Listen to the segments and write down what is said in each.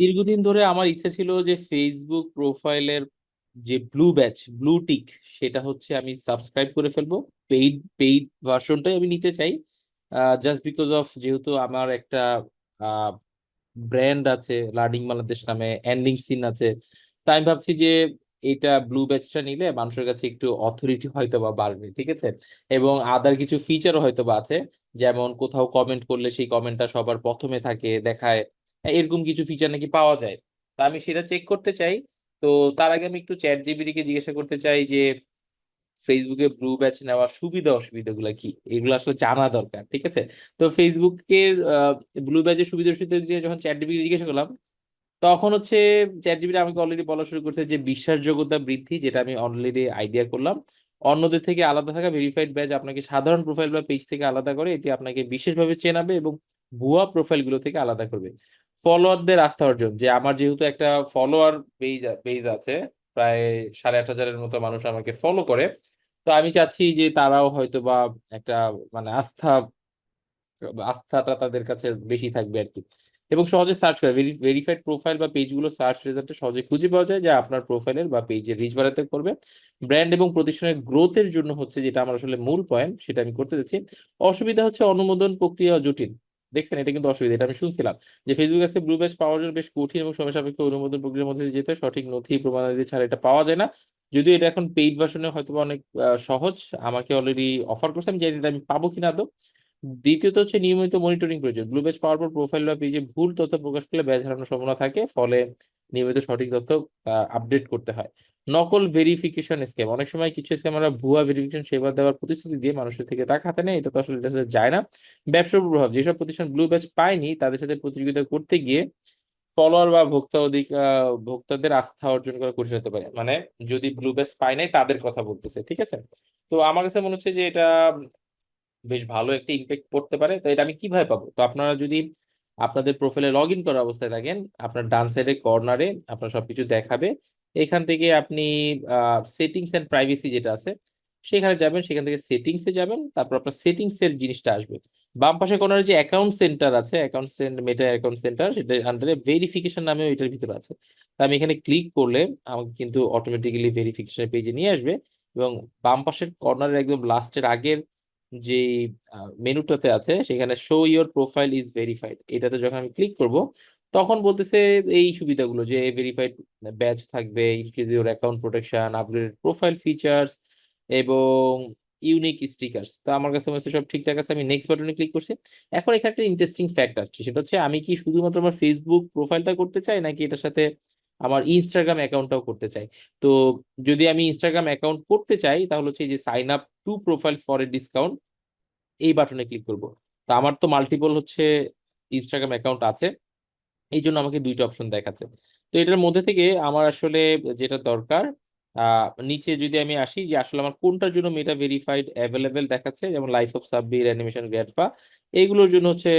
দীর্ঘদিন ধরে আমার ইচ্ছা ছিল যে ফেসবুক প্রোফাইলের যে ব্লু ব্যাচ ব্লু টিক সেটা হচ্ছে আমি সাবস্ক্রাইব করে ফেলব। পেইড পেইড ভার্সনটাই আমি নিতে চাই। জাস্ট বিকজ অফ যেহেতু আমার একটা ব্র্যান্ড আছে লার্নিং বাংলাদেশ নামে এন্ডিং সিন আছে, তাই আমি ভাবছি যে এটা ব্লু ব্যাচটা নিলে মানুষের কাছে একটু অথরিটি হয়তো বা বাড়বে, ঠিক আছে? এবং আদার কিছু ফিচারও হয়তো বা আছে। যেমন কোথাও কমেন্ট করলে সেই কমেন্টটা সবার প্রথমে থাকে, দেখায়। এরকম কিছু ফিচার নাকি পাওয়া যায়। তা আমি সেটা চেক করতে চাই। তো তার আগে আমি একটু চ্যাট জিপিটি কে জিজ্ঞাসা করতে চাই যে ফেসবুকে ব্লু ব্যাচ নেওয়ার সুবিধা অসুবিধাগুলো কি? এগুলো আসলে জানা দরকার, ঠিক আছে? তো ফেসবুকের ব্লু ব্যাচের সুবিধা অসুবিধা দিয়ে যখন চ্যাট জিপিটি জিজ্ঞাসা করলাম, তখন হচ্ছে চ্যাট জিপিটি আমাকে অলরেডি বলা শুরু করছে যে, বিশ্বাসযোগ্যতা বৃদ্ধি, যেটা আমি অলরেডি আইডিয়া করলাম। অন্যদের থেকে আলাদা থাকা ভেরিফাইড ব্যাচ আপনাকে সাধারণ প্রোফাইল বা পেজ থেকে আলাদা করে, এটি আপনাকে বিশেষভাবে চেনাবে এবং ভুয়া প্রোফাইলগুলো থেকে আলাদা করবে। ফলোয়ারদের আস্থা অর্জন, যে আমার যেহেতু একটা ফলোয়ার পেজ পেজ আছে, প্রায় সাড়ে আট হাজারের মতো মানুষ আমাকে ফলো করে, তো আমি চাচ্ছি যে তারাও হয়তো বা একটা মানে আস্থা, আস্থাটা তাদের কাছে বেশি থাকবে আর কি। এবং সহজে সার্চ করে ভেরিফাইড প্রোফাইল বা পেজগুলো সার্চ রেজাল্টে সহজে খুঁজে পাওয়া যায়, যা আপনার প্রোফাইলের বা পেজের রিচ বাড়াতে করবে। ব্র্যান্ড এবং প্রতিষ্ঠানের গ্রোথের জন্য হচ্ছে যেটা আমার আসলে মূল পয়েন্ট সেটা আমি করতে যাচ্ছি। অসুবিধা হচ্ছে অনুমোদন প্রক্রিয়া জটিল। দেখছেন, এটা কিন্তু অসুবিধা। এটা আমি শুনছিলাম যে ফেসবুক আছে ব্লু ব্যাচ পাওয়ার জন্য বেশ কঠিন এবং সময় সাপেক্ষে অনুমোদন প্রক্রিয়ার মধ্যে দিয়ে যেতে সঠিক নথি, প্রমাণাদি ছাড়া এটা পাওয়া যায় না। যদিও এটা এখন পেইড ভার্সনে হয়তো অনেক সহজ। আমাকে অলরেডি অফার করছে, আমি জানি এটা আমি পাবো কিনা আদৌ দ্বিতীয়ত হচ্ছে নিয়মিত মনিটরিং প্রয়োজন। ব্লু ব্যাচ পাওয়ার পর প্রোফাইল বা পেজে ভুল তথ্য প্রকাশ করলে ব্যাচ হারানোর সম্ভাবনা থাকে, ফলে নিয়মিত সঠিক তথ্য আপডেট করতে হয়। নকল ভেরিফিকেশন স্ক্যাম অনেক সময় কিছু স্ক্যামাররা ভুয়া ভেরিফিকেশন সেবা দেওয়ার প্রতিশ্রুতি দিয়ে মানুষের থেকে টাকা হাতে নেয়, এটা তো আসলে এটা যায় না। ব্যবসার প্রভাব, যেসব প্রতিষ্ঠান ব্লু ব্যাচ পায়নি, তাদের সাথে প্রতিযোগিতা করতে গিয়ে ফলোয়ার বা ভোক্তা অধিক ভোক্তাদের আস্থা অর্জন করা কঠিন হতে পারে। মানে যদি ব্লু ব্যাচ পায় নাই, তাদের কথা বলতেছে, ঠিক আছে? তো আমার কাছে মনে হচ্ছে যে এটা বেশ ভালো একটা ইম্প্যাক্ট পড়তে পারে। তো এটা আমি কীভাবে পাবো? তো আপনারা যদি আপনাদের প্রোফাইলে লগ ইন করা অবস্থায় থাকেন, আপনার ডান সাইডে কর্নারে আপনার সবকিছু দেখাবে। এখান থেকে আপনি সেটিংস এন্ড প্রাইভেসি যেটা আছে, সেখানে যাবেন, সেখান থেকে সেটিংস যাবেন, তারপর আপনার সেটিংস এর জিনিসটা আসবে। বাম পাশে কর্নারে যে অ্যাকাউন্ট সেন্টার আছে account centre Meta account centre সেটা আন্ডারে ভেরিফিকেশন নামে এটার ভিতরে আছে। তা আমি এখানে ক্লিক করলে আমাকে কিন্তু অটোমেটিক্যালি ভেরিফিকেশন পেজে নিয়ে আসবে এবং বাম পাশের কর্নারের একদম লাস্টের আগের যে মেনুটাতে আছে, সেখানে show your profile is verified এটাতে যখন আমি ক্লিক করব, তখন বলতেছে এই সুবিধাগুলো যে ভেরিফাইড ব্যাচ থাকবে increase your account protection upgraded profile features এবং ইউনিক স্টিকার্স তা আমার কাছে মনে সব ঠিকঠাক আছে, আমি নেক্সট বাটনে ক্লিক করছি। এখন এখানে একটা ইন্টারেস্টিং ফ্যাক্ট আসছে, সেটা হচ্ছে আমি কি শুধুমাত্র আমার ফেসবুক প্রোফাইলটা করতে চাই, নাকি এটার সাথে আমার ইনস্টাগ্রাম অ্যাকাউন্টটাও করতে চাই। তো যদি আমি ইনস্টাগ্রাম অ্যাকাউন্ট করতে চাই, তাহলে হচ্ছে এই যে sign up to profiles for a discount এই বাটনে ক্লিক করব। তো আমার তো মাল্টিপল হচ্ছে ইনস্টাগ্রাম অ্যাকাউন্ট আছে, এই জন্য আমাকে দুইটা অপশন দেখাচ্ছে। তো এটার মধ্যে থেকে আমার আসলে যেটা দরকার নিচে যদি আমি আসি যে আসলে আমার কোনটার জন্য মেটা ভেরিফাইড অ্যাভেলেবেল দেখাচ্ছে, যেমন life of Sabbir animation grandpa এইগুলোর জন্য হচ্ছে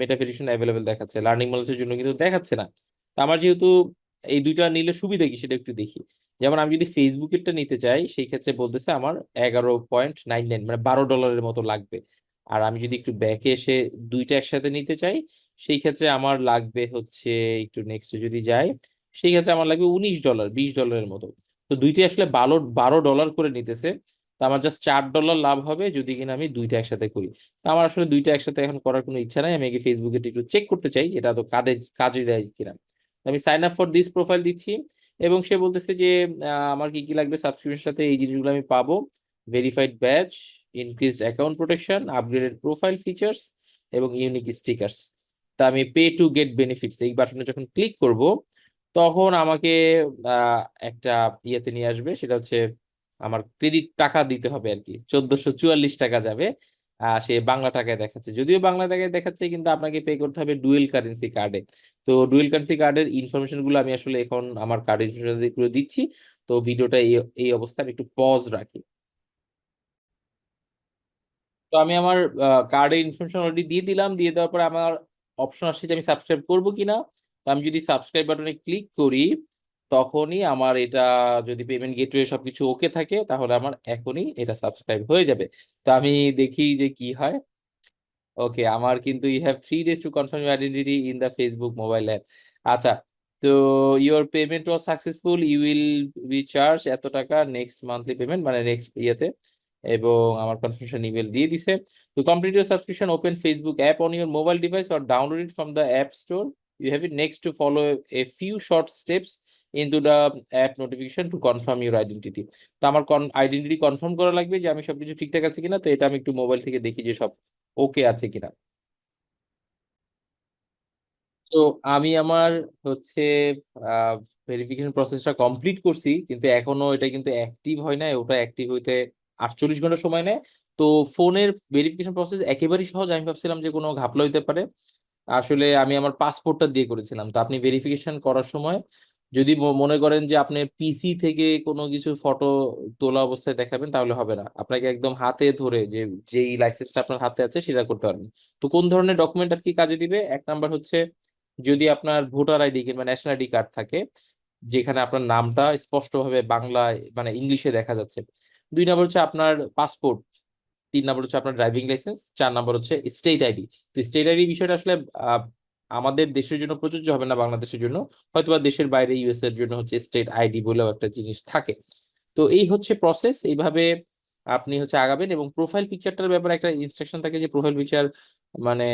মেটা ভেরিফিকেশন অ্যাভেলেবেল দেখাচ্ছে। লার্নিং মডেলসের জন্য কিন্তু দেখাচ্ছে না। আমার যেহেতু এই দুইটা নিলে সুবিধা কি সেটা একটু দেখি। যেমন আমি যদি ফেসবুকেরটা নিতে চাই, সেই ক্ষেত্রে বলতেছে আমার এগারো পয়েন্ট নাইন নাইন মানে বারো ডলারের মতো লাগবে। আর আমি যদি একটু ব্যাকে এসে দুইটা একসাথে নিতে চাই, সেই ক্ষেত্রে আমার লাগবে হচ্ছে একটু নেক্সট যদি যাই, সেই ক্ষেত্রে আমার লাগবে উনিশ ডলার, বিশ ডলারের মতো। তো দুইটাই আসলে বারো বারো ডলার করে নিতেছে। তো আমার জাস্ট চার ডলার লাভ হবে যদি কিনা আমি দুইটা একসাথে করি। তো আমার আসলে দুইটা একসাথে এখন করার কোনো ইচ্ছা নাই। আমি ফেসবুকে একটু চেক করতে চাই যেটা তো কাজে কাজে দেয় কিনা। আমি sign up for this profile দিচ্ছি এবং সে বলতেছে যে আমার কি কি লাগবে সাবস্ক্রিপশনের সাথে, এই জিনিসগুলো আমি পাবো। Verified badge increased account protection upgraded profile features এবং ইউনিক স্টিকার্স তা আমি পে টু গেট বেনিফিটস এই বাটনে যখন ক্লিক করব, তখন আমাকে একটা ইয়েতে নিয়ে আসবে, সেটা হচ্ছে আমার ক্রেডিট টাকা দিতে হবে আর কি চোদ্দশো চুয়াল্লিশ টাকা যাবে। সে বাংলা টাকায় দেখাচ্ছে। যদিও বাংলা টাকায় দেখাচ্ছে, কিন্তু আপনাকে পে করতে হবে ডুয়েল কারেন্সি কার্ডে তো ডুয়েল কারেন্সি কার্ডের ইনফরমেশনগুলো আমি আসলে এখন আমার কার্ড ইনফরমেশনগুলো দিচ্ছি। তো ভিডিওটা এই এই অবস্থায় একটু পজ রাখি। তো আমি আমার কার্ডের ইনফরমেশন অলরেডি দিয়ে দিলাম। দিয়ে দেওয়ার পর আমার অপশন আসছে যে আমি সাবস্ক্রাইব করব কিনা। তো আমি যদি সাবস্ক্রাইব বাটনে ক্লিক করি তখনই আমার এটা যদি পেমেন্ট গেটওয়ে সবকিছু ওকে থাকে তাহলে আমার এখনই এটা সাবস্ক্রাইব হয়ে যাবে। তো আমি দেখি যে কি হয়। ওকে আমার কিন্তু you have three days to confirm your identity in the Facebook mobile app আচ্ছা তো your payment was successful you will be charge এত টাকা নেক্সট মান্থলি পেমেন্ট মানে নেক্সট ইয়েতে এবং আমার কনফার্মেশন ইমেল দিয়ে দিছে। To complete your subscription, open Facebook app on your mobile device or download it from the App Store. You have it next to follow a few short steps. Into the app notification to confirm your identity. তো আমার identity confirm করা লাগবে যে আমি সবকিছু ঠিকঠাক আছে কিনা, তো এটা আমি একটু মোবাইল থেকে দেখি যে সব ওকে আছে কিনা। তো আমি আমার হচ্ছে ভেরিফিকেশন প্রসেসটা কমপ্লিট করছি, কিন্তু এখনও এটা কিন্তু অ্যাক্টিভ হয় না ওটা অ্যাক্টিভ হইতে আটচল্লিশ ঘণ্টা সময় নেয়। তো ফোনের ভেরিফিকেশন প্রসেস একেবারেই সহজ, আমি ভাবছিলাম যে কোনো ঘাপলা হইতে পারে। আসলে আমি আমার পাসপোর্টটা দিয়ে করেছিলাম। তো আপনি ভেরিফিকেশন করার সময় যদি মনে করেন যে আপনি পিসি থেকে কোনো কিছু ফটো তোলা অবস্থায় দেখাবেন, তাহলে হবে না। আপনাকে একদম হাতে ধরে যে, যেই লাইসেন্সটা আপনার হাতে আছে, সেটা করতে পারবেন। তো কোন ধরনের ডকুমেন্ট আর কি কাজে দিবে? এক নাম্বার হচ্ছে, যদি আপনার ভোটার আইডি কিংবা ন্যাশনাল আইডি কার্ড থাকে, যেখানে আপনার নামটা স্পষ্টভাবে বাংলায় মানে ইংলিশে দেখা যাচ্ছে। দুই নম্বর হচ্ছে আপনার পাসপোর্ট তিন নম্বর হচ্ছে আপনার ড্রাইভিং লাইসেন্স চার নম্বর হচ্ছে স্টেট আইডি তো স্টেট আইডি বিষয়টা আসলে আমাদের দেশের জন্য প্রযোজ্য হবে না বাংলাদেশের জন্য। হয়তোবা দেশের বাইরে ইউএস এর জন্য হচ্ছে স্টেট আইডি বলেও একটা জিনিস থাকে। তো এই হচ্ছে প্রসেস এইভাবে আপনি হচ্ছে আগাবেন এবং প্রোফাইল পিকচারটার ব্যাপারে একটা ইনস্ট্রাকশন থাকে যে প্রোফাইল পিকচার মানে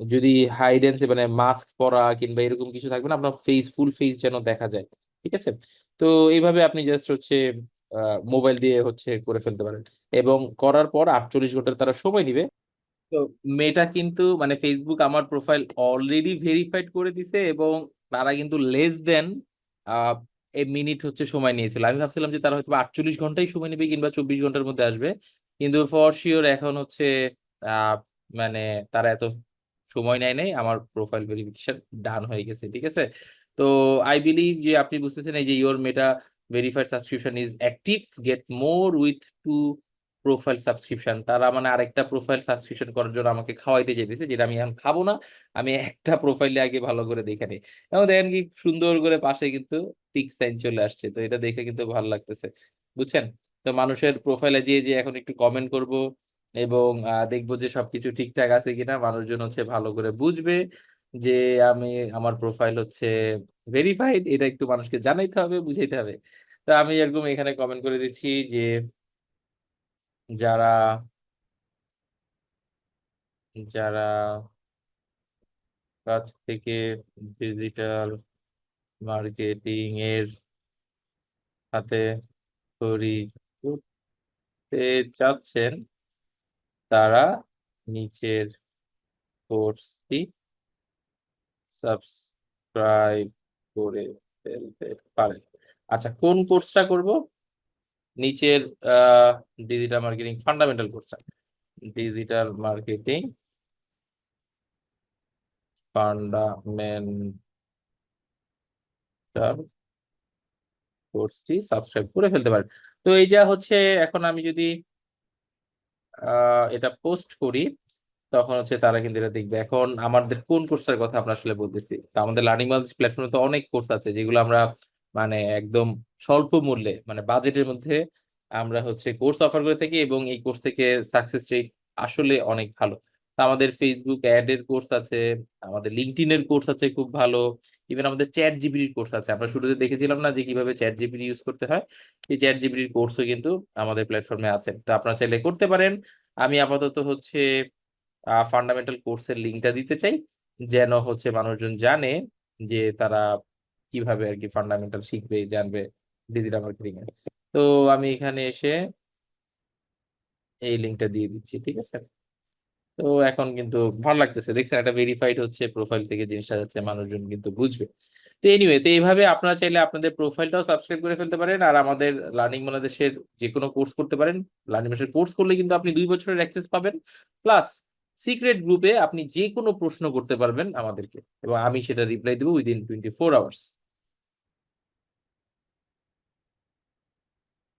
যদি হাইডেন্স মানে মাস্ক পরা কিংবা এরকম কিছু থাকবে না, আপনার ফেস ফুল ফেস যেন দেখা যায়, ঠিক আছে? তো এইভাবে আপনি জাস্ট হচ্ছে মোবাইল দিয়ে হচ্ছে করে ফেলতে পারেন। এবং করার পর আটচল্লিশ ঘণ্টা তারা সময় নিবে। তো মেয়েটা কিন্তু মানে ফেসবুক আমার প্রোফাইল অলরেডি ভেরিফাইড করে দিছে এবং তারা কিন্তু লেস দেন এ মিনিট হচ্ছে সময় নিয়েছিল। আমি ভাবছিলাম যে তারা হয়তো আটচল্লিশ ঘন্টাই সময় নেবে কিংবা চব্বিশ ঘণ্টার মধ্যে আসবে। কিন্তু ফর শিওর এখন হচ্ছে মানে তারা এত সময় নেয় নাই। আমার প্রোফাইল ভেরিফিকেশন ডান হয়ে গেছে, ঠিক আছে? তো আই বিলিভ যে আপনি বুঝতেছেন এই যে your Meta verified subscription is active get more with to profile subscription তারা মানে আরেকটা প্রোফাইল সাবস্ক্রিপশন করার জন্য আমাকে খাওয়াইতে চাইতেছে, যেটা আমি এখন খাব না। আমি একটা প্রোফাইলে আগে ভালো করে দেখে নিই। এবং দেখেন কি, সুন্দর করে পাশে কিন্তু টিক সাইন চলে আসছে। তো এটা দেখে কিন্তু ভালো লাগতেছে। বুঝছেন? তো মানুষের প্রোফাইলে যেয়ে যে এখন একটু কমেন্ট করব এবং দেখব যে সবকিছু ঠিকঠাক আছে কিনা। মানুষজন হচ্ছে ভালো করে বুঝবে যে আমি, আমার প্রোফাইল হচ্ছে ভেরিফাইড এটা একটু মানুষকে জানাইতে হবে, বুঝাইতে হবে। তো আমি এরকম এখানে কমেন্ট করে দিচ্ছি যে যারা যারা কাছ থেকে ডিজিটাল মার্কেটিং এর সাথে করতে চাচ্ছেন, তারা নিচের কোর্সটি সাবস্ক্রাইব করে ফেলতে পারেন। আচ্ছা কোন কোর্সটা করব? নিচের ডিজিটাল মার্কেটিং ফান্ডামেন্টাল কোর্সটা ডিজিটাল মার্কেটিং ফান্ডামেন্টাল কোর্সটি সাবস্ক্রাইব করে ফেলতে পারেন। তো এই যা হচ্ছে, এখন আমি যদি এটা পোস্ট করি, তখন হচ্ছে তারা কিন্তু এটা দেখবে। এখন আমাদের কোন কোর্সটার কথা আমরা আসলে বলতেছি? তো আমাদের লার্নিং বাংলাদেশ প্ল্যাটফর্মে তো অনেক কোর্স আছে, যেগুলো আমরা মানে একদম স্বল্প মূল্যে মানে বাজেটের মধ্যে আমরা হচ্ছে কোর্স অফার করে থাকি এবং এই কোর্স থেকে সাকসেস রেট আসলে অনেক ভালো। আমাদের ফেসবুক অ্যাড এর কোর্স আছে, আমাদের লিঙ্কডইন এর কোর্স আছে খুব ভালো ইভেন আমাদের চ্যাট জিপিটির কোর্স আছে। আমরা শুরুতে দেখেছিলাম না যে কীভাবে চ্যাট জিপিটি ইউজ করতে হয়? এই চ্যাট জিপিটির কোর্সও কিন্তু আমাদের প্ল্যাটফর্মে আছে। তো আপনারা চাইলে করতে পারেন। আমি আপাতত হচ্ছে ফান্ডামেন্টাল কোর্সের লিঙ্কটা দিতে চাই। যেন হচ্ছে মানুষজন জানে যে তারা কীভাবে আর কি ফান্ডামেন্টাল শিখবে, জানবে ডিজিটাল মার্কেটিং এ। তো আমি এখানে এসে এই লিঙ্কটা দিয়ে দিচ্ছি, ঠিক আছে? তো এখন কিন্তু ভালো লাগতেছে। দেখছেন একটা ভেরিফাইড হচ্ছে প্রোফাইল থেকে জিনিসটা যাচ্ছে মানুষজন কিন্তু বুঝবে। তো এনিওয়ে তো এইভাবে আপনারা চাইলে আপনাদের প্রোফাইলটাও সাবস্ক্রাইব করে ফেলতে পারেন আর আমাদের লার্নিং বাংলাদেশের যে কোনো কোর্স করতে পারেন। লার্নিং বাংলাদেশের কোর্স করলে কিন্তু আপনি দুই বছরের অ্যাক্সেস পাবেন। প্লাস সিক্রেট গ্রুপে আপনি যে কোনো প্রশ্ন করতে পারবেন আমাদেরকে। এবং আমি সেটা রিপ্লাই দেবো উইদিন টোয়েন্টি ফোর আওয়ার্স